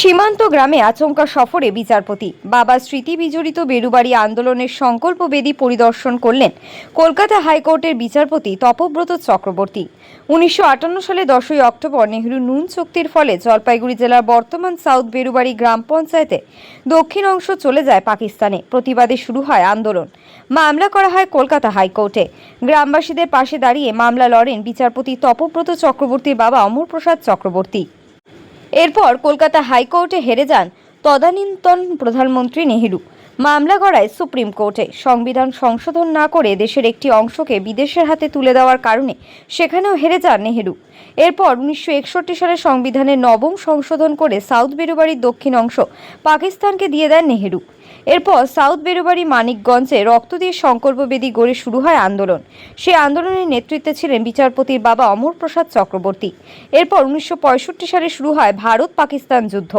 সীমান্ত গ্রামে আচমকা সফরে বিচারপতি। বাবা স্মৃতি বিজড়িত বেরুবাড়ি আন্দোলনের সংকল্প বেদি পরিদর্শন করলেন কলকাতা হাইকোর্টের বিচারপতি তপব্রত চক্রবর্তী। উনিশশো আটান্ন সালে দশই অক্টোবর নেহরু নুন চুক্তির ফলে জলপাইগুড়ি জেলার বর্তমান সাউথ বেরুবাড়ি গ্রাম পঞ্চায়েতে দক্ষিণ অংশ চলে যায় পাকিস্তানে। প্রতিবাদে শুরু হয় আন্দোলন। মামলা করা হয় কলকাতা হাইকোর্টে। গ্রামবাসীদের পাশে দাঁড়িয়ে মামলা লড়েন বিচারপতি তপব্রত চক্রবর্তীর বাবা অমর প্রসাদ চক্রবর্তী। এরপর কলকাতা হাইকোর্টে হেরে যান তদানীন্তন প্রধানমন্ত্রী নেহেরু। মামলা গড়ায় সুপ্রিম কোর্টে। সংবিধান সংশোধন না করে দেশের একটি অংশকে বিদেশের হাতে তুলে দেওয়ার কারণে সেখানেও হেরে যান নেহেরু। এরপর উনিশশো একষট্টি সালে সংবিধানের নবম সংশোধন করে সাউথ বেরুবাড়ির দক্ষিণ অংশ পাকিস্তানকে দিয়ে দেন নেহেরু। এরপর সাউথ বেরুবাড়ি মানিকগঞ্জে রক্ত দিয়ে সংকল্পবেদী গড়ে শুরু হয় আন্দোলন। সেই আন্দোলনের নেতৃত্বে ছিলেন বিচারপতির বাবা অমর প্রসাদ চক্রবর্তী। এরপর উনিশশো পঁয়ষট্টি সালে শুরু হয় ভারত পাকিস্তান যুদ্ধ।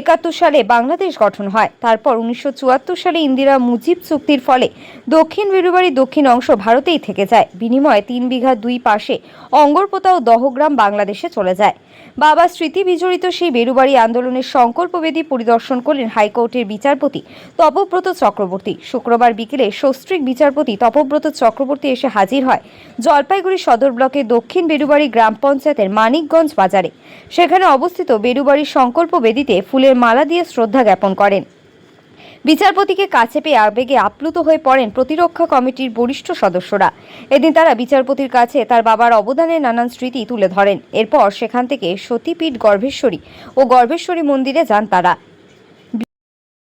একাত্তর সালে বাংলাদেশ গঠন হয়। তারপর উনিশশো চুয়াত্তর সালে ইন্দিরা মুজিব চুক্তির ফলে দক্ষিণ বেরুবাড়ির দক্ষিণ অংশ ভারতেই থেকে যায়। বিনিময়ে তিন বিঘা দুই পাশে অঙ্গরপোতা ও দহগ্রাম বাংলাদেশে চলে যায়। বাবা স্মৃতি বিজড়িত সেই বেরুবাড়ি আন্দোলনের সংকল্পবেদী পরিদর্শন করলেন হাইকোর্টের বিচারপতি তপব্রত চক্রবর্তী। শুক্রবার বিকেলে সস্ত্রীক বিচারপতি তপব্রত চক্রবর্তী এসে হাজির হয় জলপাইগুড়ি সদর ব্লকের দক্ষিণ বেরুবাড়ি গ্রাম পঞ্চায়েতের মানিকগঞ্জ বাজারে। সেখানে অবস্থিত বেরুবাড়ির সংকল্প বেদিতে ফুলের মালা দিয়ে শ্রদ্ধা জ্ঞাপন করেন। বিচারপতিকে কাছে পেয়ে আবেগে আপ্লুত হয়ে পড়েন প্রতিরক্ষা কমিটির বরিষ্ঠ সদস্যরা। এদিন তারা বিচারপতির কাছে তার বাবার অবদানের নানান স্মৃতি তুলে ধরেন। এরপর সেখান থেকে সতীপীঠ গর্ভেশ্বরী ও গর্ভেশ্বরী মন্দিরে যান তারা।